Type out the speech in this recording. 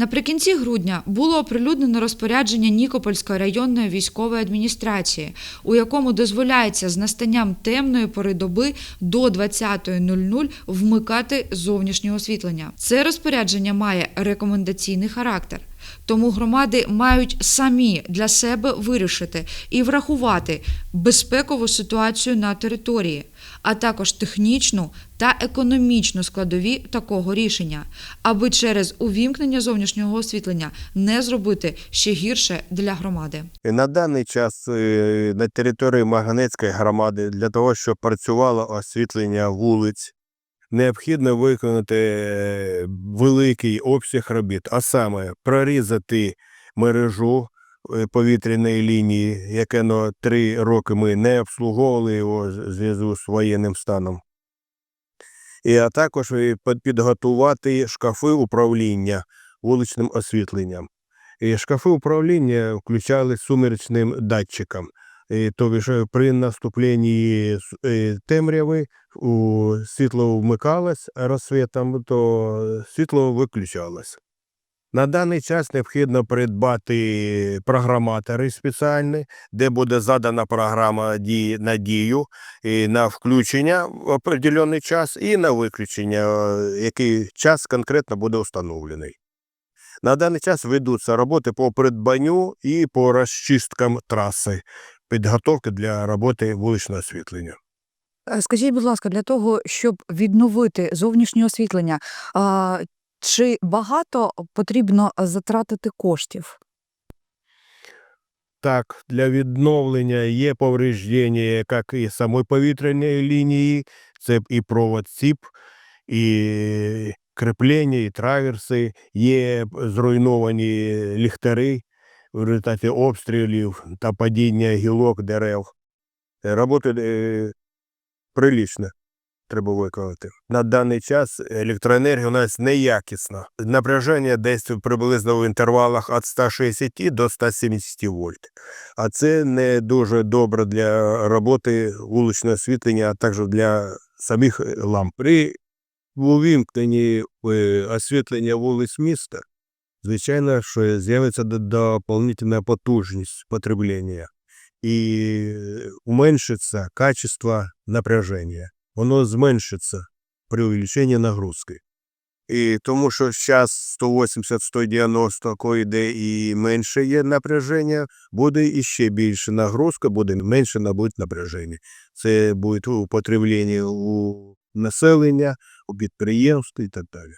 Наприкінці грудня було оприлюднено розпорядження Нікопольської районної військової адміністрації, у якому дозволяється з настанням темної пори доби до 20.00 вмикати зовнішнє освітлення. Це розпорядження має рекомендаційний характер. Тому громади мають самі для себе вирішити і врахувати безпекову ситуацію на території, а також технічну та економічну складові такого рішення, аби через увімкнення зовнішнього освітлення не зробити ще гірше для громади. На даний час е, на території Маганецької громади для того, щоб працювало освітлення вулиць, необхідно виконати е, великий обсяг робіт, а саме прорізати мережу е, повітряної лінії, яке на три роки ми не обслуговували його в зв'язку з воєнним станом. І, а також підготувати шкафи управління вуличним освітленням. І шкафи управління включали сумеречним датчиком. І, тобі ж при наступленні е, темряви у світло вмикалось розсвітом, то світло виключалось. На даний час необхідно придбати програматори спеціальні, де буде задана програма на дію на включення в определений час і на виключення, який час конкретно буде встановлений. На даний час ведуться роботи по придбанню і по розчисткам траси, підготовки для роботи вуличного освітлення. Е, Скажіть, будь ласка, для того, щоб відновити зовнішнє освітлення, чи багато потрібно затратити коштів? Так, для відновлення є повреждення як і самої повітряної лінії, це і провод ЦІП, і кріплення, і траверси, є зруйновані ліхтари в результаті обстрілів та падіння гілок дерев. Е, Роботи е, прилічно треба виконати. На даний час електроенергія у нас неякісна. Напряження десь приблизно в інтервалах від 160 до 170 вольт. А це не дуже добре для роботи вуличного освітлення, а також для самих е, ламп. При увімкненні освітлення вулиць міста, звичайно, що з'явиться до- доповнительна потужність потреблення і уменшится качество напряжения. Воно зменшиться при увеличении нагрузки. І тому що зараз 180-190, коли йде і менше є напряження, буде іще більше нагрузка, буде менше набуть напряження. Це буде употреблення у населення, у підприємств і так далі.